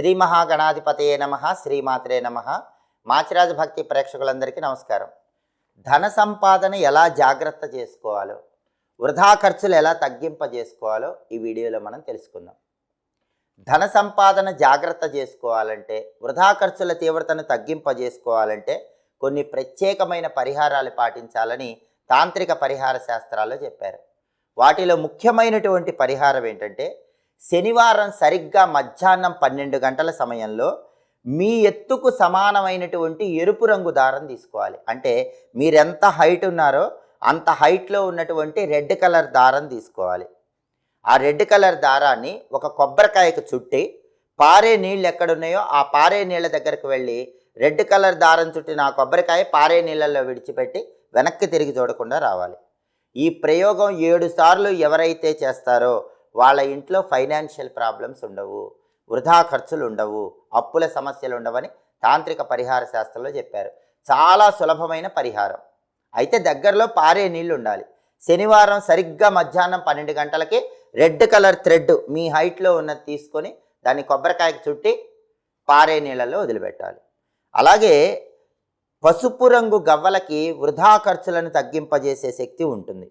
శ్రీ మహాగణాధిపతయే నమ శ్రీమాత్రే నమ. మాచిరాజ భక్తి ప్రేక్షకులందరికీ నమస్కారం. ధన సంపాదన ఎలా జాగ్రత్త చేసుకోవాలో వృధా ఖర్చులు ఎలా తగ్గింపజేసుకోవాలో ఈ వీడియోలో మనం తెలుసుకుందాం. ధన సంపాదన జాగ్రత్త చేసుకోవాలంటే వృధా ఖర్చుల తీవ్రతను తగ్గింపజేసుకోవాలంటే కొన్ని ప్రత్యేకమైన పరిహారాలు పాటించాలని తాంత్రిక పరిహార శాస్త్రాల్లో చెప్పారు. వాటిలో ముఖ్యమైనటువంటి పరిహారం ఏంటంటే శనివారం సరిగ్గా మధ్యాహ్నం పన్నెండు గంటల సమయంలో మీ ఎత్తుకు సమానమైనటువంటి ఎరుపు రంగు దారం తీసుకోవాలి. అంటే మీరెంత హైట్ ఉన్నారో అంత హైట్లో ఉన్నటువంటి రెడ్ కలర్ దారం తీసుకోవాలి. ఆ రెడ్ కలర్ దారాన్ని ఒక కొబ్బరికాయకు చుట్టి పారే నీళ్ళు ఎక్కడున్నాయో ఆ పారే నీళ్ళ దగ్గరకు వెళ్ళి రెడ్ కలర్ దారం చుట్టిన ఆ కొబ్బరికాయ పారే నీళ్ళల్లో విడిచిపెట్టి వెనక్కి తిరిగి చూడకుండా రావాలి. ఈ ప్రయోగం ఏడు సార్లు ఎవరైతే చేస్తారో వాళ్ళ ఇంట్లో ఫైనాన్షియల్ ప్రాబ్లమ్స్ ఉండవు వృధా ఖర్చులు ఉండవు అప్పుల సమస్యలు ఉండవని తాంత్రిక పరిహార శాస్త్రంలో చెప్పారు. చాలా సులభమైన పరిహారం. అయితే దగ్గరలో పారే నీళ్ళు ఉండాలి శనివారం సరిగ్గా మధ్యాహ్నం పన్నెండు గంటలకి రెడ్ కలర్ థ్రెడ్ మీ హైట్లో ఉన్నది తీసుకొని దాన్ని కొబ్బరికాయకి చుట్టి పారే నీళ్ళల్లో వదిలిపెట్టాలి. అలాగే పసుపు రంగు గవ్వలకి వృధా ఖర్చులను తగ్గింపజేసే శక్తి ఉంటుంది.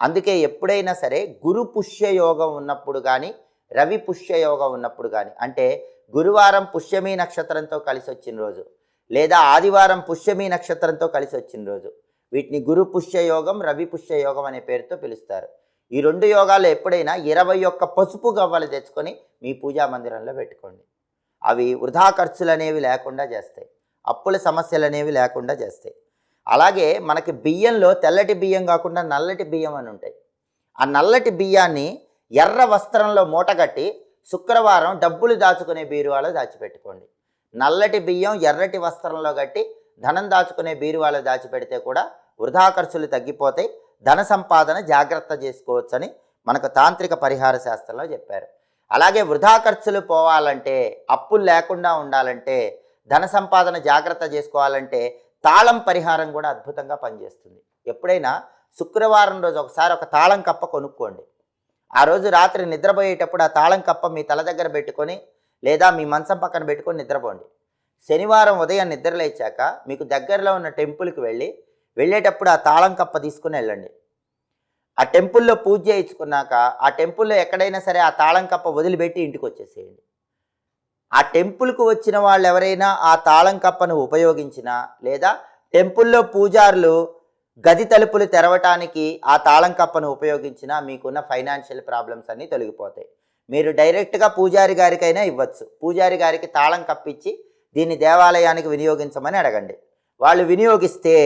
అందుకే ఎప్పుడైనా సరే గురు పుష్యయోగం ఉన్నప్పుడు కానీ రవి పుష్యయోగం ఉన్నప్పుడు కానీ అంటే గురువారం పుష్యమి నక్షత్రంతో కలిసి వచ్చిన రోజు లేదా ఆదివారం పుష్యమి నక్షత్రంతో కలిసి వచ్చిన రోజు వీటిని గురు పుష్యయోగం రవి పుష్యయోగం అనే పేరుతో పిలుస్తారు. ఈ రెండు యోగాలు ఎప్పుడైనా ఇరవై ఒక్క పసుపు గవ్వలు తెచ్చుకొని మీ పూజా మందిరంలో పెట్టుకోండి. అవి వృధా ఖర్చులు అనేవి లేకుండా చేస్తాయి. అప్పుల సమస్యలు అనేవి లేకుండా చేస్తాయి. అలాగే మనకి బియ్యంలో తెల్లటి బియ్యం కాకుండా నల్లటి బియ్యం అని ఉంటాయి. ఆ నల్లటి బియ్యాన్ని ఎర్ర వస్త్రంలో మూటగట్టి శుక్రవారం డబ్బులు దాచుకునే బీరువాలో దాచిపెట్టుకోండి. నల్లటి బియ్యం ఎర్రటి వస్త్రంలో కట్టి ధనం దాచుకునే బీరువాలో దాచిపెడితే కూడా వృధా ఖర్చులు తగ్గిపోతాయి. ధన సంపాదన జాగ్రత్త చేసుకోవచ్చని మనకు తాంత్రిక పరిహార శాస్త్రంలో చెప్పారు. అలాగే వృధా ఖర్చులు పోవాలంటే అప్పులు లేకుండా ఉండాలంటే ధన సంపాదన జాగ్రత్త చేసుకోవాలంటే తాళం పరిహారం కూడా అద్భుతంగా పనిచేస్తుంది. ఎప్పుడైనా శుక్రవారం రోజు ఒకసారి ఒక తాళం కప్ప కొనుక్కోండి. ఆ రోజు రాత్రి నిద్రపోయేటప్పుడు ఆ తాళం కప్ప మీ తల దగ్గర పెట్టుకొని లేదా మీ మంచం పక్కన పెట్టుకొని నిద్రపోండి. శనివారం ఉదయం నిద్రలేచాక మీకు దగ్గరలో ఉన్న టెంపుల్కి వెళ్ళి వెళ్ళేటప్పుడు ఆ తాళం కప్ప తీసుకుని వెళ్ళండి. ఆ టెంపుల్లో పూజ చేయించుకున్నాక ఆ టెంపుల్లో ఎక్కడైనా సరే ఆ తాళం కప్ప వదిలిపెట్టి ఇంటికి వచ్చేసేయండి. ఆ టెంపుల్కు వచ్చిన వాళ్ళు ఎవరైనా ఆ తాళం కప్పను ఉపయోగించినా లేదా టెంపుల్లో పూజారులు గది తలుపులు తెరవటానికి ఆ తాళం కప్పను ఉపయోగించినా మీకున్న ఫైనాన్షియల్ ప్రాబ్లమ్స్ అన్నీ తొలగిపోతాయి. మీరు డైరెక్ట్గా పూజారి గారికైనా ఇవ్వచ్చు. పూజారి గారికి తాళం కప్పించి దీన్ని దేవాలయానికి వినియోగించమని అడగండి. వాళ్ళు వినియోగిస్తే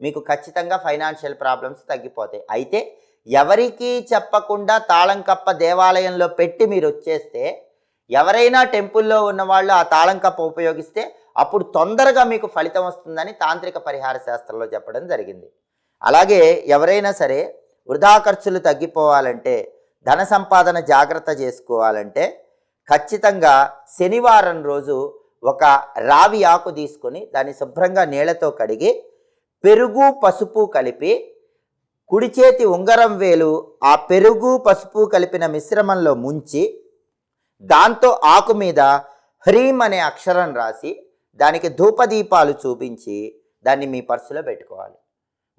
మీకు ఖచ్చితంగా ఫైనాన్షియల్ ప్రాబ్లమ్స్ తగ్గిపోతాయి. అయితే ఎవరికీ చెప్పకుండా తాళం కప్ప దేవాలయంలో పెట్టి మీరు వచ్చేస్తే ఎవరైనా టెంపుల్లో ఉన్న వాళ్ళు ఆ తాళం కప్ప ఉపయోగిస్తే అప్పుడు తొందరగా మీకు ఫలితం వస్తుందని తాంత్రిక పరిహార శాస్త్రంలో చెప్పడం జరిగింది. అలాగే ఎవరైనా సరే వృధా ఖర్చులు తగ్గిపోవాలంటే ధన సంపాదన జాగ్రత్త చేసుకోవాలంటే ఖచ్చితంగా శనివారం రోజు ఒక రావి ఆకు తీసుకొని దాన్ని శుభ్రంగా నీళ్ళతో కడిగి పెరుగు పసుపు కలిపి కుడి చేతి ఉంగరం వేలు ఆ పెరుగు పసుపు కలిపిన మిశ్రమంలో ముంచి దాంతో ఆకు మీద హ్రీం అనే అక్షరం రాసి దానికి ధూపదీపాలు చూపించి దాన్ని మీ పర్సులో పెట్టుకోవాలి.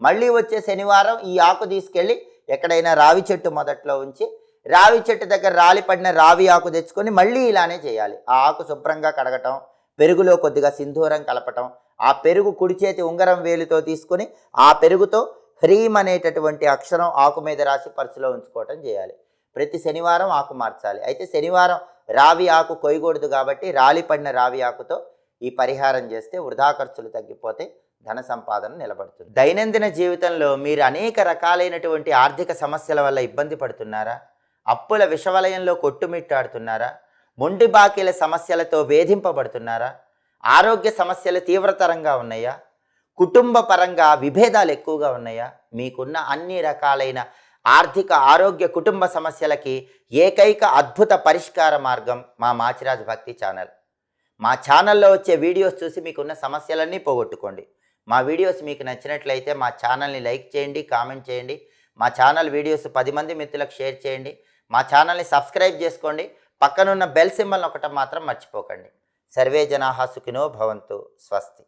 మళ్ళీ వచ్చే శనివారం ఈ ఆకు తీసుకెళ్ళి ఎక్కడైనా రావి చెట్టు మొదట్లో ఉంచి రావి చెట్టు దగ్గర రాలి పడిన రావి ఆకు తెచ్చుకొని మళ్ళీ ఇలానే చేయాలి. ఆ ఆకు శుభ్రంగా కడగటం పెరుగులో కొద్దిగా సింధూరం కలపటం ఆ పెరుగు కుడి చేతి ఉంగరం వేలుతో తీసుకొని ఆ పెరుగుతో హ్రీం అనేటటువంటి అక్షరం ఆకు మీద రాసి పర్సులో ఉంచుకోవటం చేయాలి. ప్రతి శనివారం ఆకు మార్చాలి. అయితే శనివారం రావి ఆకు కొయ్యకూడదు కాబట్టి రాలి పడిన రావి ఆకుతో ఈ పరిహారం చేస్తే వృధా ఖర్చులు తగ్గిపోతే ధన సంపాదన నిలబడుతుంది. దైనందిన జీవితంలో మీరు అనేక రకాలైనటువంటి ఆర్థిక సమస్యల వల్ల ఇబ్బంది పడుతున్నారా? అప్పుల విషవలయంలో కొట్టుమిట్టాడుతున్నారా? మొండి బాకీల సమస్యలతో వేధింపబడుతున్నారా? ఆరోగ్య సమస్యలు తీవ్రతరంగా ఉన్నాయా? కుటుంబ పరంగా విభేదాలు ఎక్కువగా ఉన్నాయా? మీకున్న అన్ని రకాలైన ఆర్థిక ఆరోగ్య కుటుంబ సమస్యలకి ఏకైక అద్భుత పరిష్కార మార్గం మా మాచిరాజ్ భక్తి ఛానల్. మా ఛానల్లో వచ్చే వీడియోస్ చూసి మీకున్న సమస్యలన్నీ పోగొట్టుకోండి. మా వీడియోస్ మీకు నచ్చినట్లయితే మా ఛానల్ని లైక్ చేయండి కామెంట్ చేయండి. మా ఛానల్ వీడియోస్ పది మంది మిత్రులకు షేర్ చేయండి. మా ఛానల్ని సబ్స్క్రైబ్ చేసుకోండి. పక్కనున్న బెల్ సింబల్ ఒకటి మాత్రం మర్చిపోకండి. సర్వే జనాహా సుఖినో భవంతు. స్వస్తి.